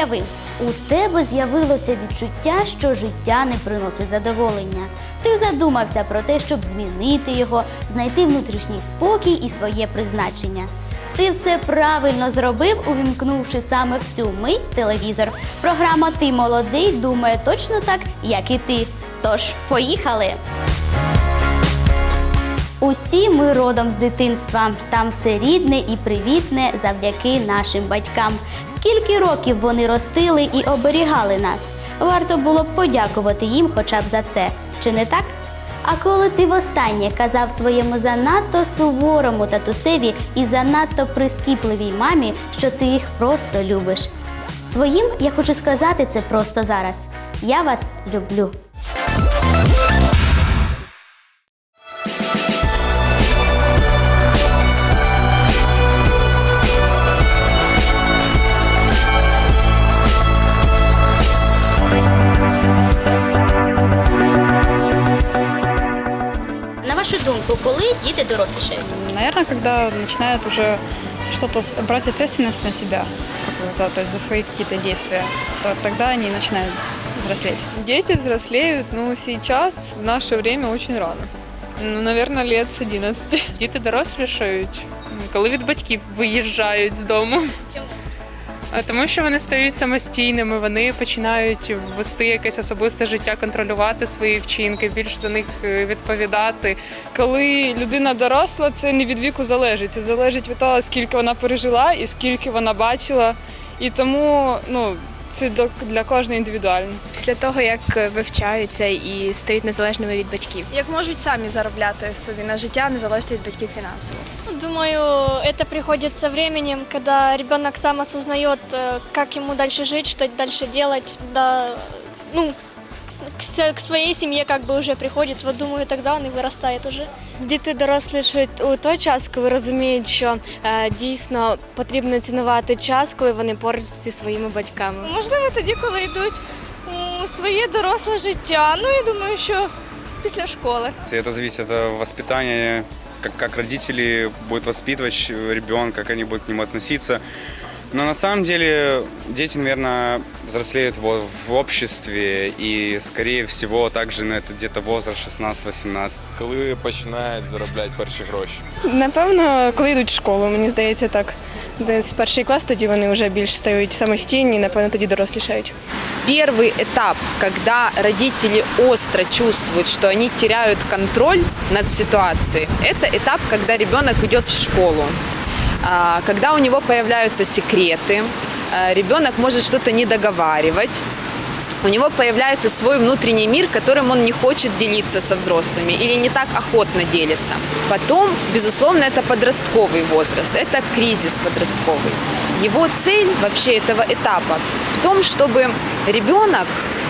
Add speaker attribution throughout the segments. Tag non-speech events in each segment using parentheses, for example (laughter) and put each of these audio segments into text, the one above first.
Speaker 1: Уяви, у тебе з'явилося відчуття, що життя не приносить задоволення. Ти задумався про те, щоб змінити його, знайти внутрішній спокій і своє призначення. Ти все правильно зробив, увімкнувши саме в цю мить телевізор. Програма Ти молодий думає точно так, як і ти. Тож, поїхали! Усі ми родом з дитинства. Там все рідне і привітне завдяки нашим батькам. Скільки років вони ростили і оберігали нас. Варто було б подякувати їм хоча б за це. Чи не так? А коли ти востаннє казав своєму занадто суворому татусеві і занадто прискіпливій мамі, що ти їх просто любиш. Своїм я хочу сказати це просто зараз. Я вас люблю. Дорослішають?
Speaker 2: Наверное, когда начинают уже что-то брать ответственность на себя какую-то, то есть за свои какие-то действия, то тогда они начинают взрослеть.
Speaker 3: Дети взрослеют, ну, сейчас, в наше время, очень рано. Ну, наверное, лет с 11.
Speaker 4: Діти дорослішають, коли від батьків виїжджають з дому.
Speaker 1: Чому?
Speaker 4: Тому що вони стають самостійними, вони починають вести якесь особисте життя, контролювати свої вчинки, більш за них е, відповідати.
Speaker 3: Коли людина доросла, це не від віку залежить. Це залежить від того, скільки вона пережила і скільки вона бачила. І тому ну, це для кожної індивідуально.
Speaker 5: після того, як вивчаються і стають незалежними від батьків.
Speaker 6: як можуть самі заробляти собі на життя, незалежно від батьків фінансово.
Speaker 7: Думаю, это приходит со временем, когда ребенок сам осознает, як как ему дальше жить, что дальше делать, да, ну, к, с- к своей семье как бы уже приходит. Вот думаю, тогда он и вырастает уже.
Speaker 8: Діти дорослішають у той час, коли розуміють, що е, дійсно потрібно цінувати час, коли вони поруч зі своїми батьками.
Speaker 6: Можливо, тоді, коли йдуть у своє доросле життя. Ну і думаю, що після школи.
Speaker 9: И Это зависит от воспитания, как, как родители будут воспитывать щ- ребенка, как они будут к нему относиться. Но на самом деле дети, наверное, взрослеют в, в обществе и, скорее всего, также на это где-то возраст 16-18.
Speaker 10: коли починають заробляти перші гроші.
Speaker 11: Напевно, коли йдуть в школу, мені здається так. Десь перший клас, тоді вони вже більш стають самостійні, напевно, тоді дорослішають.
Speaker 12: Первый этап, когда родители остро чувствуют, что они теряют контроль над ситуацией, это этап, когда ребенок идет в школу, А, когда у него появляются секреты, а, ребенок может что-то не договаривать. У него появляется свой внутренний мир, которым он не хочет делиться со взрослыми или не так охотно делится. Потом, безусловно, это подростковый возраст, это кризис подростковый. Его цель вообще этого этапа в том, чтобы ребенок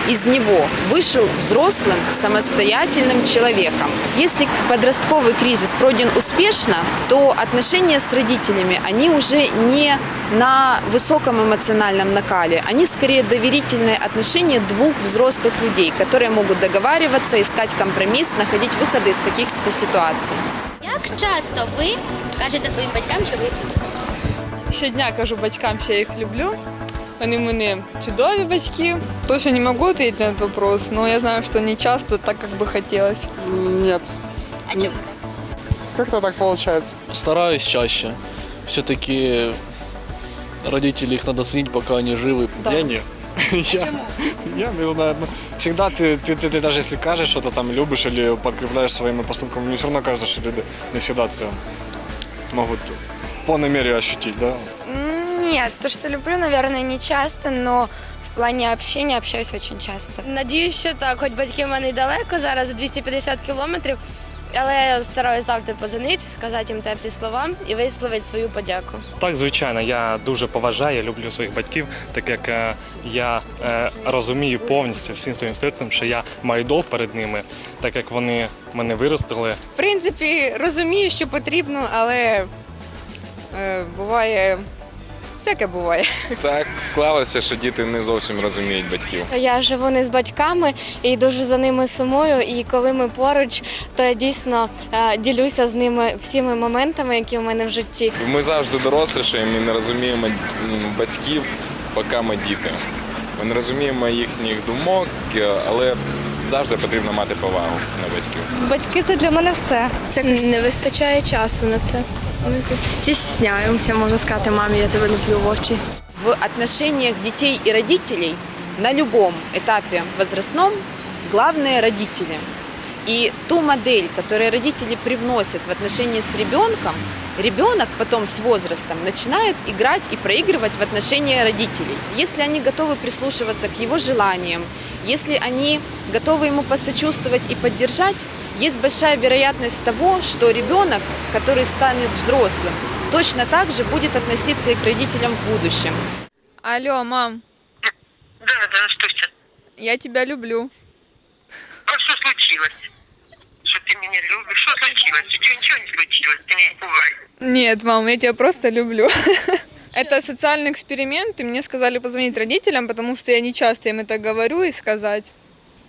Speaker 12: из него вышел взрослым, самостоятельным человеком. Если подростковый кризис пройден успешно, то отношения с родителями, они уже не на высоком эмоциональном накале, они скорее доверительные отношения двух взрослых людей, которые могут договариваться, искать компромисс, находить выходы из каких-то ситуаций.
Speaker 1: Як часто ви кажете своїм батькам, що ви їх любите?
Speaker 3: Щодня кажу батькам, що я їх люблю. Вони в мене чудові батьки. Точно не можу відповідати на этот вопрос, но я знаю, что не часто так, как бы хотелось.
Speaker 10: Нет,
Speaker 1: А чому так?
Speaker 10: как-то так получается.
Speaker 13: Стараюсь чаще. Все-таки родителей их надо ценить, пока они живы.
Speaker 10: Я нет. (laughs) Я, я, ну, наверное, всегда ты, ты, ты, ты даже если кажешь что-то там любишь или подкрепляешь своими поступками, мне все равно кажется, что люди не всегда это могут в полной мере ощутить, да?
Speaker 6: Нет, то, что люблю, наверное, не часто, но в плане общения общаюсь очень часто.
Speaker 8: Надіюсь, що так, хоч батьки в мене й далеко, зараз 250 кілометрів, але я стараюся завжди подзвонити, сказати їм теплі слова і висловити свою подяку.
Speaker 10: Так, звичайно, я дуже поважаю, люблю своїх батьків, так як е, я е, розумію повністю всім своїм серцем, що я маю долг перед ними, так як вони мене виростили.
Speaker 5: В принципі, розумію, що потрібно, але е, буває, всяке буває.
Speaker 10: Так склалося, що діти не зовсім розуміють батьків.
Speaker 8: Я живу не з батьками і дуже за ними сумую. І коли ми поруч, то я дійсно е, ділюся з ними всіми моментами, які у мене в житті.
Speaker 10: Ми завжди дорослішаємо і не розуміємо батьків поки ми діти. Ми не розуміємо їхніх думок, е, але завжди потрібно мати повагу на батьків.
Speaker 14: Батьки це для мене все.
Speaker 15: Не вистачає часу на це. Ми якось стісняємося, можна сказати, мамі, я тебе люблю в очі.
Speaker 12: В отношениях детей и родителей на любом этапе возрастном главные родители. И ту модель, которую родители привносят в отношении с ребенком, ребенок потом с возрастом начинает играть и проигрывать в отношении родителей. Если они готовы прислушиваться к его желаниям, если они готовы ему посочувствовать и поддержать, есть большая вероятность того, что ребенок, который станет взрослым, точно так же будет относиться и к родителям в будущем.
Speaker 6: Алло, мам.
Speaker 16: Да, да, что
Speaker 6: Я тебя люблю.
Speaker 16: А что случилось? Что ты меня любишь? Что случилось? Ничего, ничего не случилось, ты не пугай.
Speaker 6: Нет, мам, я тебя просто люблю. (laughs) Это социальный эксперимент, и мне сказали позвонить родителям, потому что я не часто им это говорю и сказать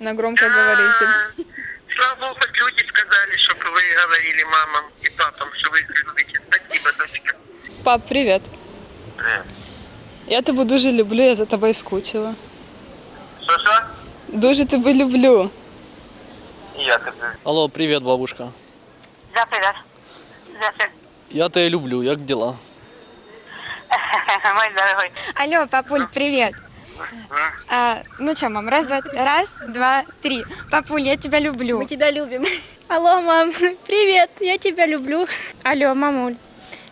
Speaker 6: на громкоговоритель.
Speaker 16: Слава Богу, хоть люди сказали, чтобы вы говорили мамам и папам, что вы их любите. Спасибо, дочка.
Speaker 6: Пап, привет. Я тебе дуже люблю, я за тобою скучила.
Speaker 16: Что-что?
Speaker 6: Дуже тебе люблю.
Speaker 16: Я тебе.
Speaker 13: Алло, привет, бабушка.
Speaker 16: Да, привет. Здравствуй.
Speaker 13: Я тебя люблю, як дела? (laughs)
Speaker 16: Мой дорогой.
Speaker 17: Алло, папуль, привет. А, ну что, мам, раз, два, раз, два, три. Папуль, я тебя люблю. Мы тебя любим. (laughs)
Speaker 11: Алло, мам, привет, я тебя люблю. Алло, мамуль,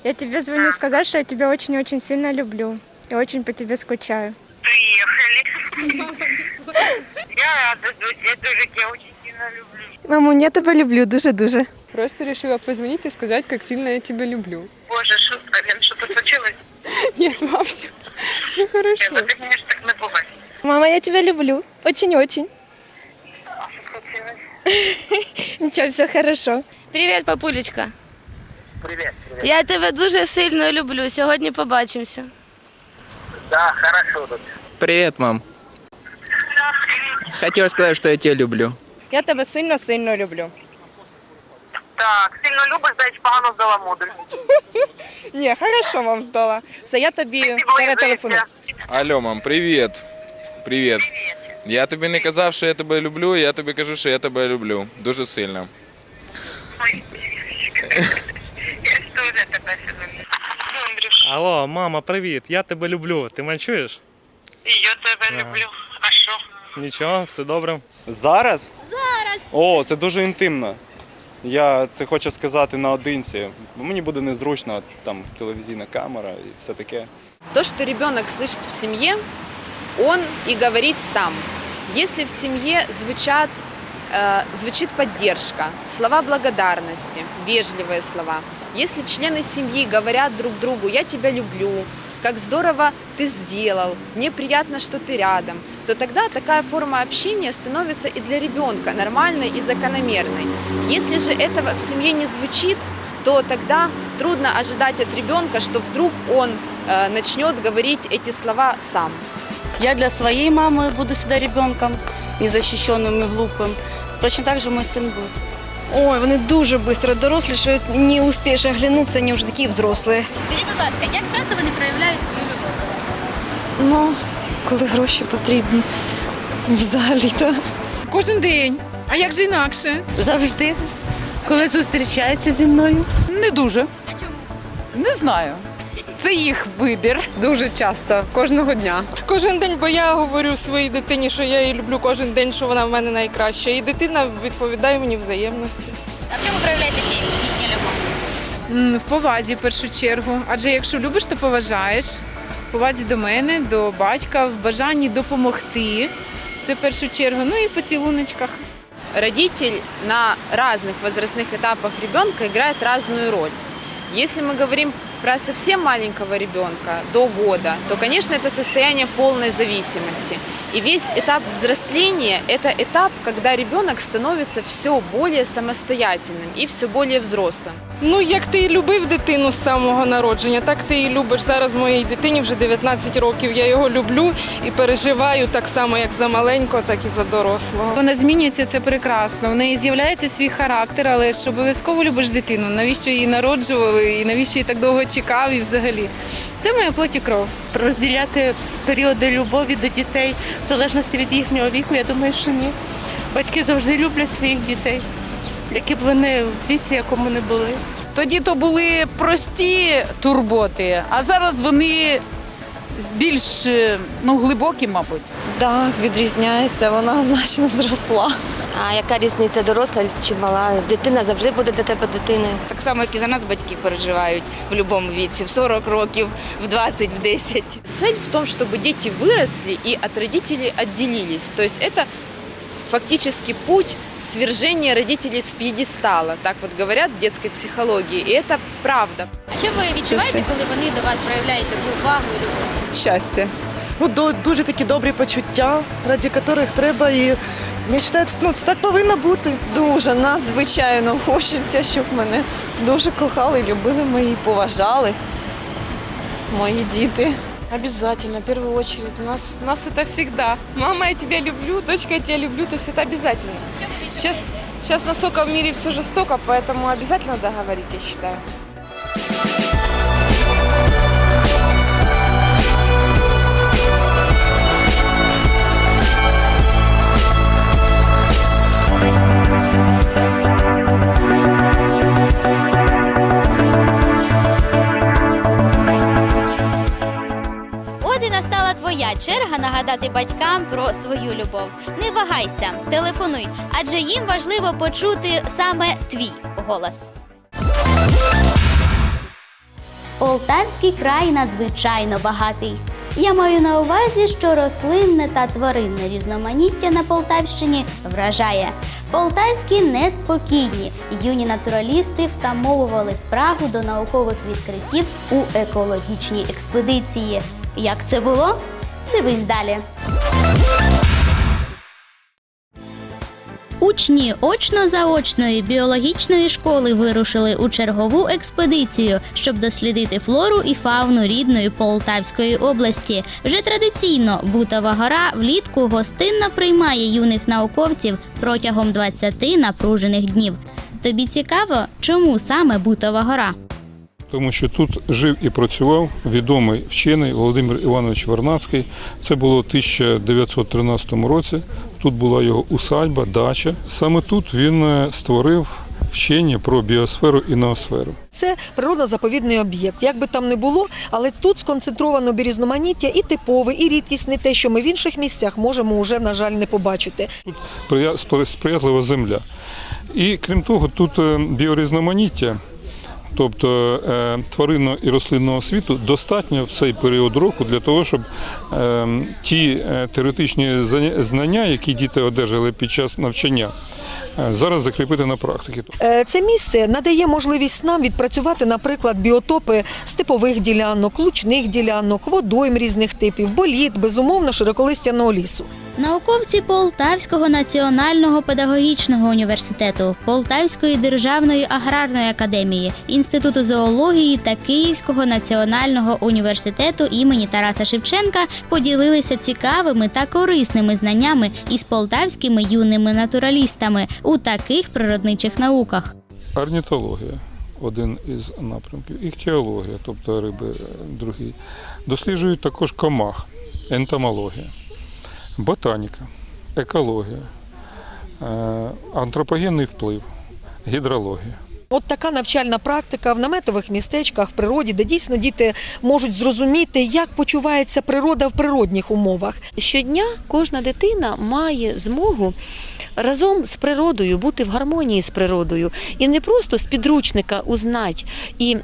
Speaker 11: я тебе звоню сказать, что я тебя очень-очень сильно люблю. И очень по тебе скучаю.
Speaker 16: Приехали. (laughs) Я рада, я тоже тебя очень сильно люблю.
Speaker 18: Мамунь, я тебе люблю дуже-дуже.
Speaker 6: Просто решила позвонить и сказать, как сильно я тебя люблю.
Speaker 16: Боже, что, Лен, что-то случилось? (laughs)
Speaker 6: Нет, мам, все, все хорошо.
Speaker 16: Ты меня ж так напугай.
Speaker 11: Мама, я тебя люблю. Очень-очень. (laughs) Ничего, все хорошо.
Speaker 15: Привіт, папулечка.
Speaker 16: Привет, привет.
Speaker 15: Я тебе дуже сильно люблю. Сьогодні побачимося.
Speaker 16: Да, хорошо.
Speaker 19: Привет, мам. Хотел сказать, что я тебя люблю.
Speaker 18: Я тебе сильно-сильно люблю.
Speaker 16: Так, сильно любиш, значить погано здала модуль. (laughs)
Speaker 18: Ні, хорошо вам здала. Це я тобі перетелефоную.
Speaker 10: Алло, мам, привіт. Привіт. Я тобі не казав, що я тебе люблю, я тобі кажу, що я тебе люблю. Дуже сильно.
Speaker 20: Алло, мама, привіт. Я тебе люблю. Ти мене чуєш?
Speaker 16: І я тебе люблю. А що?
Speaker 20: Нічого, все добре.
Speaker 21: Зараз?
Speaker 22: Зараз.
Speaker 21: О, це дуже інтимно. Я це хочу сказати наодинці, бо мені буде незручно, там телевізійна камера і все таке.
Speaker 12: То, что ребенок слышит в семье, он и говорит сам. Если в семье звучат, э, звучит поддержка, слова благодарности, вежливые слова, если члены семьи говорят друг другу «я тебя люблю», «как здорово ты сделал», «мне приятно, что ты рядом», то тогда такая форма общения становится и для ребенка нормальной и закономерной. Если же этого в семье не звучит, то тогда трудно ожидать от ребенка, что вдруг он э, начнет говорить эти слова сам.
Speaker 23: Я для своей мамы буду всегда ребенком, незащищенным и глупым. Точно так же мой сын будет.
Speaker 24: Ой, вони дуже швидко дорослішають, не успієш оглянутися, вони вже такі взрослі.
Speaker 22: Скажіть, будь ласка, як часто вони проявляють свою любов до вас?
Speaker 18: Ну, коли гроші потрібні. Взагалі-то.
Speaker 5: Кожен день. А як же інакше?
Speaker 18: Завжди. Коли зустрічається зі мною.
Speaker 5: Не дуже.
Speaker 22: А чому?
Speaker 5: Не знаю. Це їх вибір.
Speaker 6: Дуже часто, кожного дня. Кожен день, бо я говорю своїй дитині, що я її люблю кожен день, що вона в мене найкраща. І дитина відповідає мені взаємності.
Speaker 22: А в чому проявляється ще їхня любов?
Speaker 5: М, В повазі в першу чергу. Адже якщо любиш, то поважаєш. В повазі до мене, до батька, в бажанні допомогти. Це в першу чергу. Ну і в поцілуночках.
Speaker 12: Родитель на разных возрастных этапах ребенка играет разную роль. Если мы говорим про совсем маленького ребенка до года, то, конечно, это состояние полной зависимости. И весь этап взросления – это этап, когда ребенок становится все более самостоятельным и все более взрослым.
Speaker 6: Ну, як ти і любив дитину з самого народження, так ти і любиш. Зараз моїй дитині вже 19 років. Я його люблю і переживаю так само, як за маленького, так і за дорослого.
Speaker 25: Вона змінюється, це прекрасно. В неї з'являється свій характер, але ж обов'язково любиш дитину. Навіщо її народжували і навіщо її так довго чекав і взагалі. Це моя плоть і кров.
Speaker 26: розділяти періоди любові до дітей в залежності від їхнього віку, я думаю, що ні. Батьки завжди люблять своїх дітей, які б вони в віці, якому не були.
Speaker 27: Тоді то були прості турботи, а зараз вони більш ну, глибокі, мабуть.
Speaker 18: Так, відрізняється, вона (laughs) значно зросла.
Speaker 28: А яка різниця доросла чи мала? Дитина завжди буде для тебе дитиною.
Speaker 29: Так само, як і за нас батьки переживають в будь-якому віці, в 40 років, в 20, в 10.
Speaker 12: Цель в том, чтобы дети выросли и от родителей отделились. То есть это фактически путь свержения родителей с пьедестала. Так вот говорят в детской психологии. И это правда.
Speaker 30: А що ви відчуваєте, коли вони до вас проявляють таку увагу і любов?
Speaker 31: Щастя. Ну, до- дуже такі добрі почуття, раді яких треба і я вважаю, ну, це так повинно бути.
Speaker 18: Дуже надзвичайно хочеться, щоб мене дуже кохали, любили мої, поважали мої діти.
Speaker 5: Обязательно, в первую очередь. У нас, у нас это всегда. Мама, я тебя люблю, дочка, я тебя люблю. То есть это обязательно. Сейчас, сейчас настолько в мире все жестоко, поэтому обязательно договорить, я считаю.
Speaker 30: Черга нагадати батькам про свою любов. Не вагайся, телефонуй, адже їм важливо почути саме твій голос. Полтавський край надзвичайно багатий. Я маю на увазі, що рослинне та тваринне різноманіття на Полтавщині вражає. Полтавські неспокійні. Юні натуралісти втамовували спрагу до наукових відкриттів у екологічній експедиції. Як це було? Дивись далі. Учні очно-заочної біологічної школи вирушили у чергову експедицію, щоб дослідити флору і фауну рідної Полтавської області. Вже традиційно Бутова гора влітку гостинно приймає юних науковців протягом 20 напружених днів. Тобі цікаво, чому саме Бутова гора?
Speaker 32: Тому що тут жив і працював відомий вчений Володимир Іванович Вернадський. Це було в 1913 році. Тут була його усадьба, дача. Саме тут він е, створив вчення про біосферу і ноосферу.
Speaker 33: Це природно-заповідний об'єкт. Як би там не було, але тут сконцентровано бірізноманіття і типове, і рідкісне те, що ми в інших місцях можемо вже, на жаль, не побачити.
Speaker 32: Спри- сприятлива земля. І крім того, тут е, біорізноманіття, тобто е, тваринного і рослинного світу, достатньо в цей період року для того, щоб е, ті е, теоретичні знання, які діти одержали під час навчання, зараз закріпити на практиці.
Speaker 33: Е, Це місце надає можливість нам відпрацювати, наприклад, біотопи степових ділянок, лучних ділянок, водойм різних типів, боліт, безумовно, широколистяного лісу.
Speaker 30: Науковці Полтавського національного педагогічного університету, Полтавської державної аграрної академії, Інституту зоології та Київського національного університету імені Тараса Шевченка поділилися цікавими та корисними знаннями із полтавськими юними натуралістами у таких природничих науках.
Speaker 32: Орнітологія один із напрямків, іхтіологія, тобто риби другі. другий. Досліджують також комах, ентомологія, ботаніка, екологія, е, антропогенний вплив, гідрологія.
Speaker 33: От така навчальна практика в наметових містечках, в природі, де дійсно діти можуть зрозуміти, як почувається природа в природних умовах.
Speaker 34: Щодня кожна дитина має змогу разом з природою бути в гармонії з природою і не просто з підручника узнать і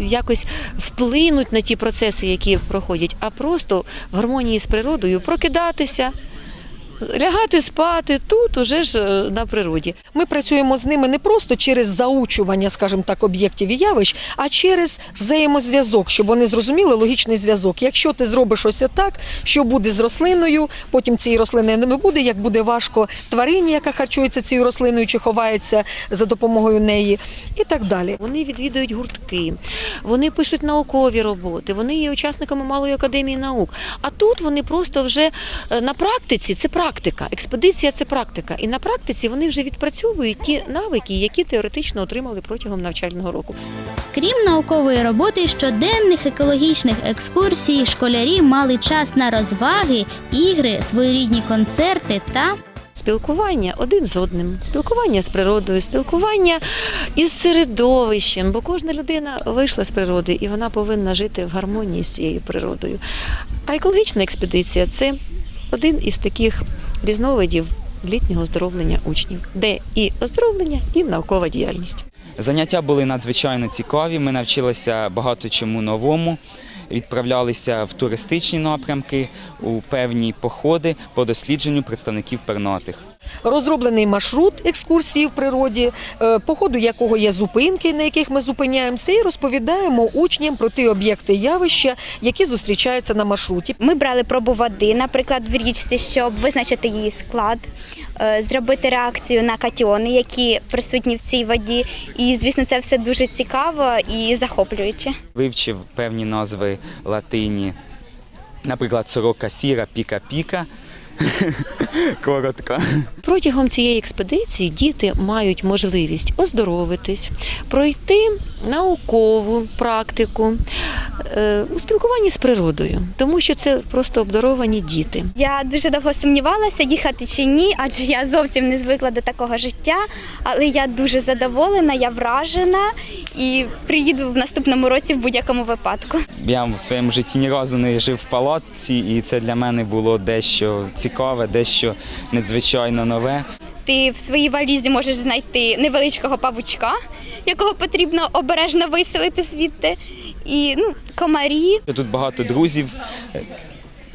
Speaker 34: якось вплинуть на ті процеси, які проходять, а просто в гармонії з природою прокидатися, лягати спати тут, уже ж е, на природі.
Speaker 33: Ми працюємо з ними не просто через заучування, скажімо так, об'єктів і явищ, а через взаємозв'язок, щоб вони зрозуміли логічний зв'язок. Якщо ти зробиш ось так, що буде з рослиною, потім цієї рослини не буде, як буде важко тварині, яка харчується цією рослиною чи ховається за допомогою неї, і так далі.
Speaker 34: Вони відвідують гуртки, вони пишуть наукові роботи, вони є учасниками малої академії наук. А тут вони просто вже е, на практиці це практика. Експедиція це практика. І на практиці вони вже відпрацьовують ті навики, які теоретично отримали протягом навчального року.
Speaker 30: Крім наукової роботи, щоденних екологічних екскурсій, школярі мали час на розваги, ігри, своєрідні концерти та
Speaker 34: Спілкування один з одним, спілкування з природою, спілкування із середовищем, бо кожна людина вийшла з природи і вона повинна жити в гармонії з цією природою. А екологічна експедиція це один із таких різновидів літнього оздоровлення учнів, де і оздоровлення, і наукова діяльність.
Speaker 35: Заняття були надзвичайно цікаві. Ми навчилися багато чому новому. Відправлялися в туристичні напрямки у певні походи по дослідженню представників пернатих.
Speaker 33: Розроблений маршрут екскурсії в природі, е, по ходу якого є зупинки, на яких ми зупиняємося, і розповідаємо учням про ті об'єкти явища, які зустрічаються на маршруті.
Speaker 17: Ми брали пробу води, наприклад, в річці, щоб визначити її склад, е, зробити реакцію на катіони, які присутні в цій воді. І, звісно, це все дуже цікаво і захоплююче.
Speaker 35: Вивчив певні назви латині, наприклад, сорока сіра, піка-піка. (laughs) Коротко.
Speaker 34: Протягом цієї експедиції діти мають можливість оздоровитись, пройти наукову практику е, у спілкуванні з природою, тому що це просто обдаровані діти.
Speaker 17: Я дуже довго сумнівалася, їхати чи ні, адже я зовсім не звикла до такого життя. Але я дуже задоволена, я вражена і приїду в наступному році в будь-якому випадку.
Speaker 35: Я в своєму житті ні разу не жив в палатці, і це для мене було дещо цікаве, дещо надзвичайно нове.
Speaker 17: Ти в своїй валізі можеш знайти невеличкого павучка, якого потрібно обережно виселити звідти. І ну, комарі,
Speaker 35: Тут багато друзів,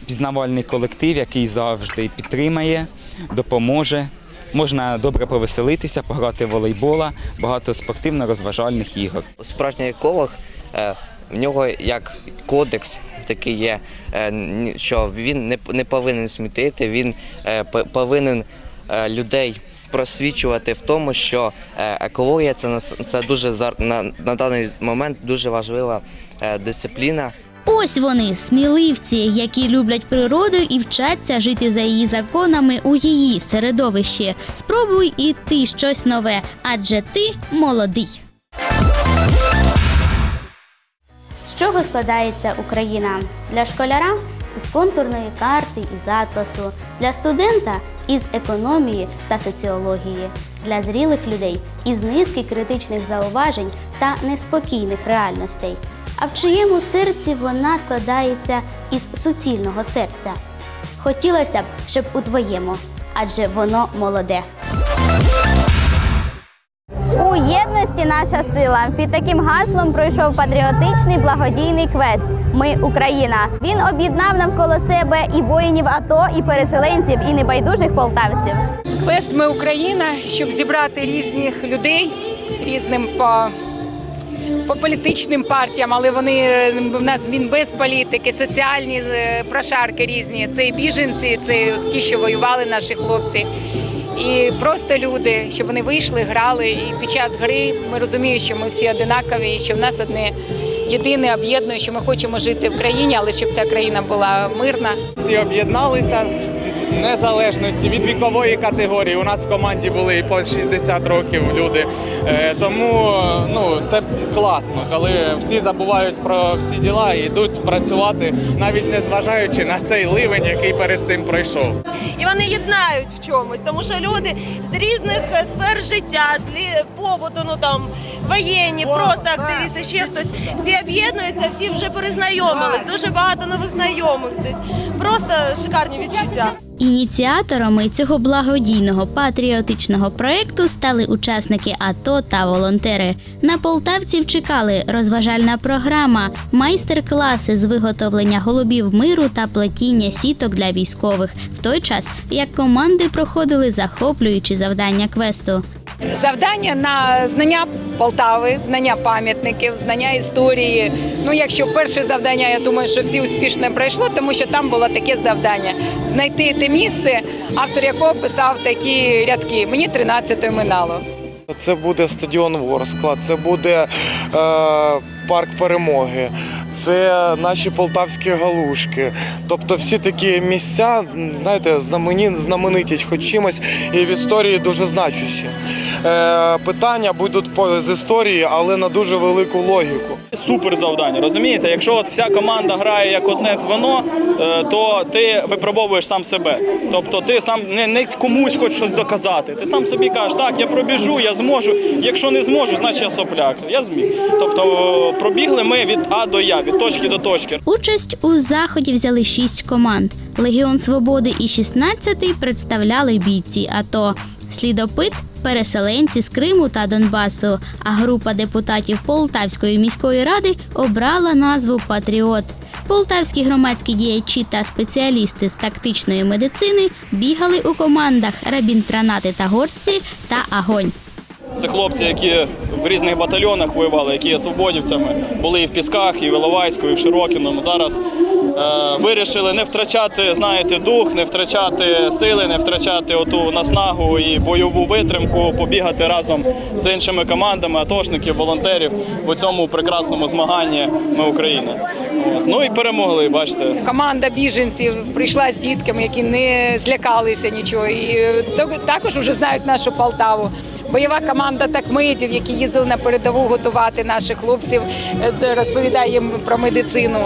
Speaker 35: пізнавальний колектив, який завжди підтримає, допоможе. Можна добре повеселитися, пограти в волейбола, багато спортивно-розважальних ігор.
Speaker 36: Справжній еколог, е, в нього як кодекс такий є, е, що він не, не повинен смітити, він е, повинен е, людей просвічувати в тому, що екологія це, це дуже на, на даний момент дуже важлива дисципліна.
Speaker 30: ось вони, сміливці, які люблять природу і вчаться жити за її законами у її середовищі. Спробуй і ти щось нове, адже ти молодий. Чого складається Україна? Для школяра із контурної карти, із атласу, для студента із економії та соціології, для зрілих людей із низки критичних зауважень та неспокійних реальностей. А в чиєму серці вона складається із суцільного серця? Хотілося б, щоб у твоєму, адже воно молоде.
Speaker 1: Наша сила. Під таким гаслом пройшов патріотичний благодійний квест Ми Україна. Він об'єднав навколо себе і воїнів АТО, і переселенців, і небайдужих полтавців.
Speaker 37: Квест Ми Україна, щоб зібрати різних людей різним по, по політичним партіям, але вони в нас він без політики, соціальні е, прошарки різні. Це біженці, це ті, що воювали наші хлопці. І просто люди, щоб вони вийшли, грали. І під час гри ми розуміємо, що ми всі одинакові, що в нас одне єдине об'єднує, що ми хочемо жити в країні, але щоб ця країна була мирна.
Speaker 21: Всі об'єдналися незалежності від вікової категорії. У нас в команді були і по 60 років люди. Е, Тому ну, це класно, коли всі забувають про всі діла і йдуть працювати, навіть не зважаючи на цей ливень, який перед цим пройшов.
Speaker 38: і вони єднають в чомусь, тому що люди з різних сфер життя, з лі- побуту, ну там воєнні, просто активісти, ще хтось. Всі об'єднуються, всі вже перезнайомились. Дуже багато нових знайомих здесь. Просто шикарні відчуття.
Speaker 30: Ініціаторами цього благодійного патріотичного проекту стали учасники АТО та волонтери. На полтавців чекали розважальна програма, майстер-класи з виготовлення голубів миру та плетіння сіток для військових, в той час як команди проходили захоплюючі завдання квесту.
Speaker 37: Завдання на знання Полтави, знання пам'ятників, знання історії. Ну, якщо перше завдання, я думаю, що всі успішно пройшло, тому що там було таке завдання знайти те місце, автор якого писав такі рядки. Мені 13 минало.
Speaker 39: Це буде стадіон Ворскла, це буде е, парк перемоги, це наші полтавські галушки. Тобто всі такі місця, знаєте, знамені, знамениті хоч чимось і в історії дуже значущі. Е, питання будуть з історії, але на дуже велику логіку.
Speaker 40: Супер завдання, розумієте? Якщо от вся команда грає як одне звено, е, то ти випробовуєш сам себе. Тобто ти сам не, не комусь хочеш щось доказати. Ти сам собі кажеш, так, я пробіжу, я зможу. Якщо не зможу, значить я сопляк. Я зміг. Тобто пробігли ми від А до Я, від точки до точки.
Speaker 30: Участь у заході взяли шість команд. Легіон Свободи і 16-й представляли бійці АТО. Слідопит переселенці з Криму та Донбасу. А група депутатів Полтавської міської ради обрала назву Патріот. Полтавські громадські діячі та спеціалісти з тактичної медицини бігали у командах Рабінтранати та горці та Агонь.
Speaker 40: Це хлопці, які в різних батальйонах воювали, які є свободівцями, були і в Пісках, і в Іловайську, і в Широкіному. Зараз е, вирішили не втрачати, знаєте, дух, не втрачати сили, не втрачати оту наснагу і бойову витримку, побігати разом з іншими командами, атошників, волонтерів у цьому прекрасному змаганні Ми Україна. Ну і перемогли, бачите.
Speaker 37: Команда біженців прийшла з дітками, які не злякалися нічого. І е, також вже знають нашу Полтаву. Бойова команда такмедів, які їздили на передову готувати наших хлопців, е, розповідає їм про медицину.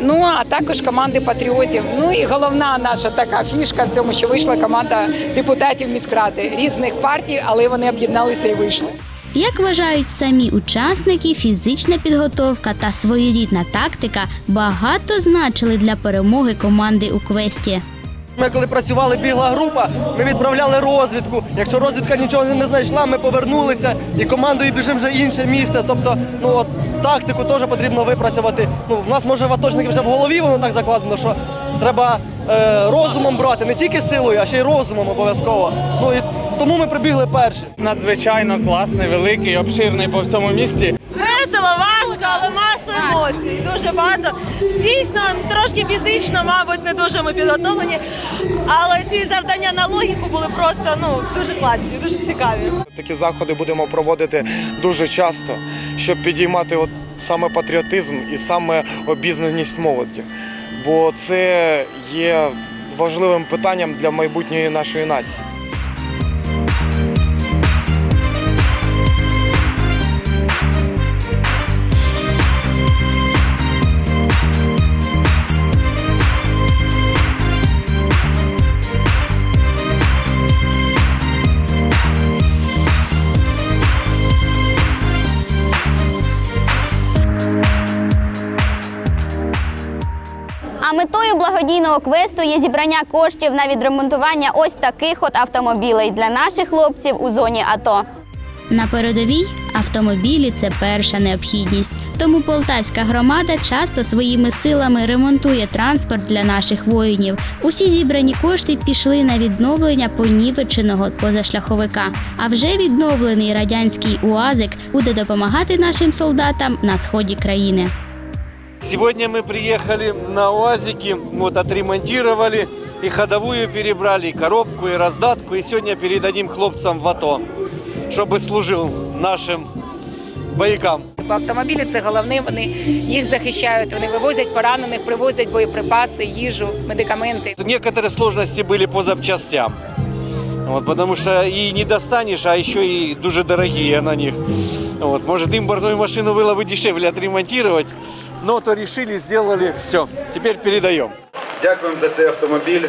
Speaker 37: Ну а також команди патріотів. Ну і головна наша така фішка в цьому, що вийшла команда депутатів міськради різних партій, але вони об'єдналися і вийшли.
Speaker 30: Як вважають самі учасники, фізична підготовка та своєрідна тактика багато значили для перемоги команди у квесті.
Speaker 41: Ми коли працювали, бігла група, ми відправляли розвідку. Якщо розвідка нічого не знайшла, ми повернулися і командою біжимо вже в інше місце. Тобто, ну от тактику теж потрібно випрацювати. Ну, в нас може в атошників вже в голові воно так закладено, що треба е, розумом брати, не тільки силою, а ще й розумом обов'язково. Ну і тому ми прибігли перші.
Speaker 21: Надзвичайно класний, великий, обширний по всьому місті.
Speaker 38: Весело, важко, але маса емоцій. Дуже багато. Дійсно, трошки фізично, мабуть, не дуже ми підготовлені. Але ці завдання на логіку були просто ну дуже класні, дуже цікаві.
Speaker 39: Такі заходи будемо проводити дуже часто, щоб підіймати от саме патріотизм і саме обізнаність молоді. Бо це є важливим питанням для майбутньої нашої нації.
Speaker 1: Благодійного квесту є зібрання коштів на відремонтування ось таких от автомобілей для наших хлопців у зоні АТО.
Speaker 30: На передовій автомобілі це перша необхідність. Тому полтавська громада часто своїми силами ремонтує транспорт для наших воїнів. Усі зібрані кошти пішли на відновлення понівеченого позашляховика. А вже відновлений радянський УАЗик буде допомагати нашим солдатам на сході країни.
Speaker 42: Сегодня мы приехали на УАЗике, вот отремонтировали, и ходовую перебрали, и коробку, и раздатку, и сегодня передадим хлопцам в АТО, чтобы служил нашим боякам.
Speaker 37: Бо автомобілі це головне. Вони їх захищають. Вони вивозять поранених, привозять боєприпаси, їжу, медикаменти.
Speaker 42: Некоторые сложности были по запчастям, вот, потому что и не достанешь, а еще и дуже дорогие на них. Вот, может, импортную машину было бы дешевле отремонтировать, но то решили, сделали, все, теперь передаем.
Speaker 43: Дякуємо за цей автомобіль.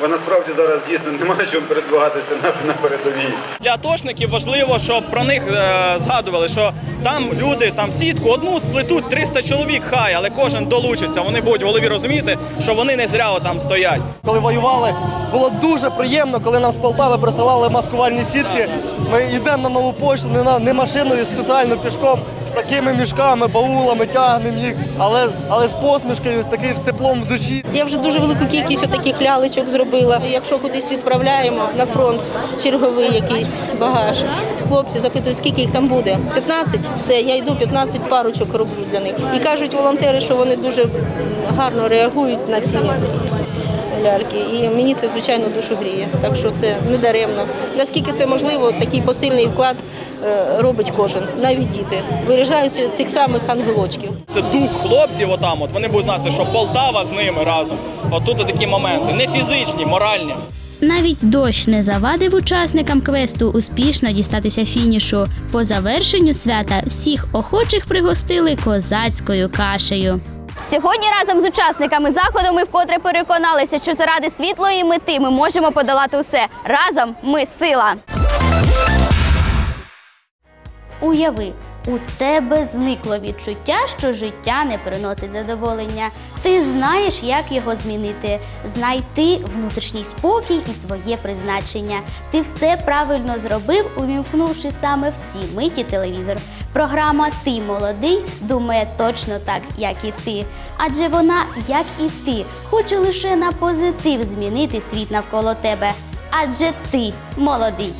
Speaker 44: Бо насправді зараз дійсно нема на чому передвигатися на, на передовій.
Speaker 40: Для атошників важливо, щоб про них е, згадували, що там люди, там сітку одну сплетуть 300 чоловік, хай, але кожен долучиться. Вони будуть в голові розуміти, що вони не зря там стоять.
Speaker 41: Коли воювали, було дуже приємно, коли нам з Полтави присилали маскувальні сітки. Ми йдемо на нову пошту, не, на, не машиною, спеціально пішком, з такими мішками, баулами тягнемо їх, але, але з посмішкою, з таким з теплом в душі.
Speaker 43: Я вже дуже велику кількість таких лялечок зробила. Якщо кудись відправляємо на фронт черговий якийсь багаж, хлопці запитують, скільки їх там буде. 15? Все, я йду 15 парочок роблю для них. І кажуть волонтери, що вони дуже гарно реагують на ці ляльки. І мені це звичайно душу гріє. Так що це не даремно. Наскільки це можливо, такий посильний вклад е, робить кожен, навіть діти. Виряжаються тих самих ангелочків.
Speaker 40: Це дух хлопців отам. От вони будуть знати, що Полтава з ними разом. От тут такі моменти, не фізичні, моральні.
Speaker 30: Навіть дощ не завадив учасникам квесту успішно дістатися фінішу. По завершенню свята всіх охочих пригостили козацькою кашею.
Speaker 1: Сьогодні разом з учасниками заходу ми вкотре переконалися, що заради світлої мети ми можемо подолати усе. Разом ми сила. Уяви, у тебе зникло відчуття, що життя не приносить задоволення. Ти знаєш, як його змінити, знайти внутрішній спокій і своє призначення. Ти все правильно зробив, увімкнувши саме в цій миті телевізор. Програма Ти молодий думає точно так, як і ти. Адже вона, як і ти, хоче лише на позитив змінити світ навколо тебе. Адже ти молодий.